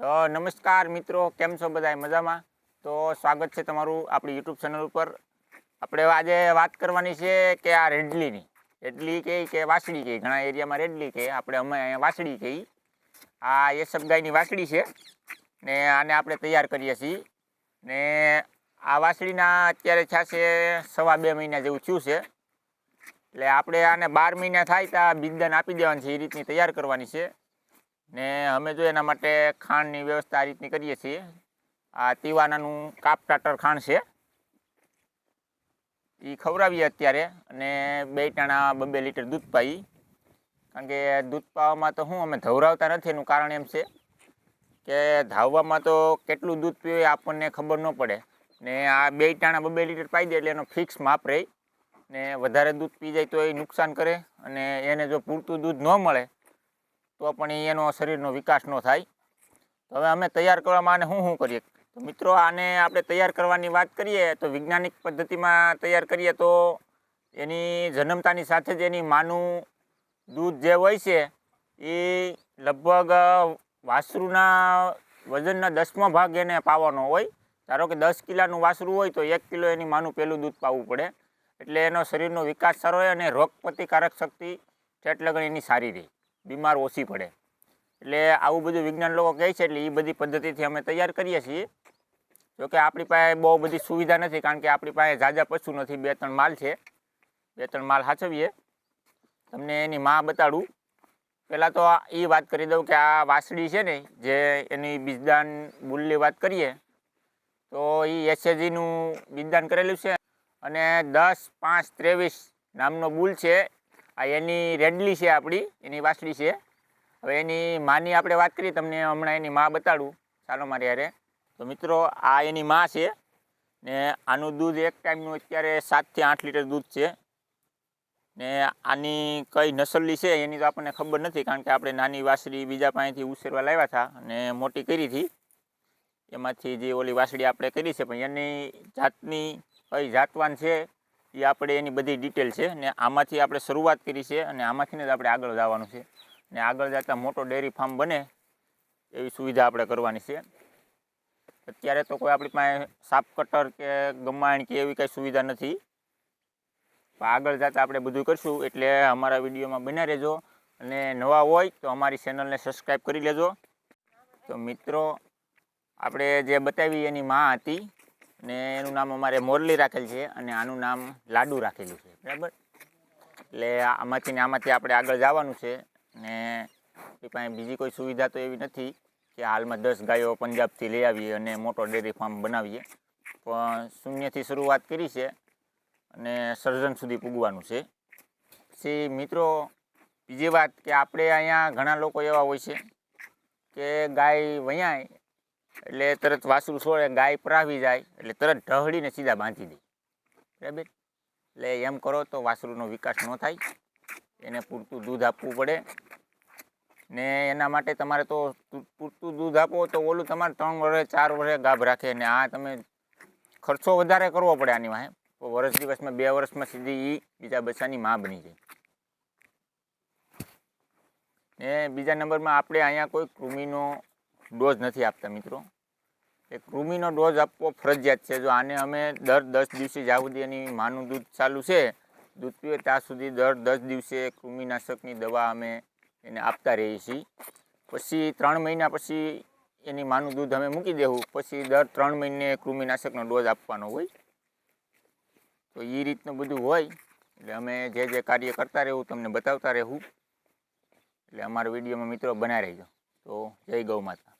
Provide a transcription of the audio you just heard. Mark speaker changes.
Speaker 1: તો નમસ્કાર મિત્રો, કેમ છો બધા મજામાં? તો સ્વાગત છે તમારું આપણી યુટ્યુબ ચેનલ ઉપર. આપણે આજે વાત કરવાની છે કે આ રેડલીની. રેડલી કહે કે વાસળી કહે ઘણા એરિયામાં રેડલી કહે આપણે અમે અહીંયા વાસળી કહી આ એસબ ગાયની વાસળી છે ને આને આપણે તૈયાર કરીએ છીએ. ને આ વાસળીના અત્યારે થશે સવા બે મહિના જેવું થયું છે. એટલે આપણે આને બાર મહિના થાય ત્યાં બિંદન આપી દેવાની છે, એ રીતની તૈયાર કરવાની છે. ને અમે જો એના માટે ખાંડની વ્યવસ્થા આ રીતની કરીએ છીએ. આ તીવાનાનું કાપ ટાટર ખાંડ છે. એ ખવડાવીએ અત્યારે અને બે ટાણા બબે લીટર દૂધ પાઈ. કારણ કે દૂધ પાવામાં તો શું અમે ધવરાવતા નથી, એનું કારણ એમ છે કે ધાવવામાં તો કેટલું દૂધ પીવે આપણને ખબર ન પડે. ને આ બે ટાણા બબે લીટર પાઈ દે એટલે એનો ફિક્સ માપ રહે. ને વધારે દૂધ પી જાય તો એ નુકસાન કરે અને એને જો પૂરતું દૂધ ન મળે તો પણ એનો શરીરનો વિકાસ ન થાય. તો હવે અમે તૈયાર કરવામાં આને શું શું કરીએ? તો મિત્રો, આને આપણે તૈયાર કરવાની વાત કરીએ તો વૈજ્ઞાનિક પદ્ધતિમાં તૈયાર કરીએ તો એની જન્મતાની સાથે જ એની માનું દૂધ જે હોય છે, એ લગભગ વાસરુના વજનના દસમો ભાગ એને પાવાનો હોય. ધારો કે દસ કિલાનું વાસરું હોય તો એક કિલો એની માનું પહેલું દૂધ પાવું પડે. એટલે એનો શરીરનો વિકાસ સારો હોય અને રોગ પ્રતિકારક શક્તિ ઠેઠ લગણ એની સારી રહે. બીમાર ઓછી પડે. એટલે આવું બધું વિજ્ઞાન લોકો કહે છે, એટલે એ બધી પદ્ધતિથી અમે તૈયાર કરીએ છીએ. જોકે આપણી પાસે બહુ બધી સુવિધા નથી, કારણ કે આપણી પાસે ઝાઝા પશુ નથી, બે ત્રણ માલ છે. બે ત્રણ માલ સાચવીએ તમને એની માં બતાડું. પહેલાં તો એ વાત કરી દઉં કે આ વાસળી છે ને, જે એની બીજદાન બુલની વાત કરીએ, તો એ એસએજીનું બીજદાન કરેલું છે. અને દસ પાંચ ત્રેવીસ નામનો બુલ છે. આ એની રેડલી છે આપણી, એની વાસળી છે. હવે એની માની આપણે વાત કરીએ તમને હમણાં એની માં બતાડું. ચાલો મારી યારે તો મિત્રો, આ એની માં છે ને આનું દૂધ એક ટાઈમનું અત્યારે સાતથી આઠ લીટર દૂધ છે. ને આની કઈ નસલની છે એની તો આપણને ખબર નથી, કારણ કે આપણે નાની વાસળી બીજા પાસેથી ઉછેરવા લાવ્યા હતા અને મોટી કરી હતી. એમાંથી જે ઓલી વાસળી આપણે કરી છે, પણ એની જાતની કઈ જાતવાન છે એ આપણે એની બધી ડિટેલ છે ને આમાંથી આપણે શરૂઆત કરી છે અને આમાંથીને જ આપણે આગળ જવાનું છે. ને આગળ જતાં મોટો ડેરી ફાર્મ બને એવી સુવિધા આપણે કરવાની છે. અત્યારે તો કોઈ આપણી પાસે સાપ કટર કે ગમાણ કે એવી કંઈ સુવિધા નથી. પણ આગળ જતાં આપણે બધું કરશું એટલે અમારા વિડીયોમાં બન્યા રહેજો. અને નવા હોય તો અમારી ચેનલને સબસ્ક્રાઈબ કરી લેજો. તો મિત્રો, આપણે જે બતાવી એની માં હતી ને એનું નામ અમારે મોરલી રાખેલ છે અને આનું નામ લાડુ રાખેલું છે. બરાબર? એટલે આમાંથી ને આમાંથી આપણે આગળ જવાનું છે ને એ પાસે બીજી કોઈ સુવિધા તો એવી નથી કે હાલમાં દસ ગાયો પંજાબથી લઈ આવીએ અને મોટો ડેરી ફાર્મ બનાવીએ. પણ શૂન્યથી શરૂઆત કરી છે અને સર્જન સુધી પૂગવાનું છે. પછી મિત્રો, બીજી વાત કે આપણે અહીંયા ઘણા લોકો એવા હોય છે કે ગાય વયાય એટલે તરત વાસરું છોડે ગાય પ્રાવી જાય, એટલે તરત ઢહળીને સીધા બાંધી દે. બરાબર? એટલે એમ કરો તો વાસરુનો વિકાસ ન થાય. એને પૂરતું દૂધ આપવું પડે. ને એના માટે તમારે તો પૂરતું દૂધ આપો તો ઓલું તમારે ત્રણ વર્ષે ચાર વર્ષે ગાભ રાખે ને આ તમે ખર્ચો વધારે કરવો પડે આની વાહે. તો વર્ષ દિવસમાં બે વર્ષમાં સીધી એ બીજા બચ્ચાની માં બની જાય. ને બીજા નંબરમાં આપણે અહીંયા કોઈ કૃમિનો ડોઝ નથી આપતા મિત્રો. એ કૃમિનો ડોઝ આપવો ફરજિયાત છે. જો આને અમે દર દસ દિવસે જ્યાં સુધી એની માનું દૂધ ચાલુ છે, દૂધ પીવે ત્યાં સુધી દર દસ દિવસે કૃમિનાશકની દવા અમે એને આપતા રહીએ છીએ. પછી ત્રણ મહિના પછી એની માનું દૂધ અમે મૂકી દેવું. પછી દર ત્રણ મહિને કૃમિનાશકનો ડોઝ આપવાનો હોય. તો એ રીતનું બધું હોય. એટલે અમે જે જે કાર્ય કરતા રહેવું તમને બતાવતા રહેવું. એટલે અમારા વિડીયોમાં મિત્રો બનાવી રહેજો. તો જય ગૌ માતા.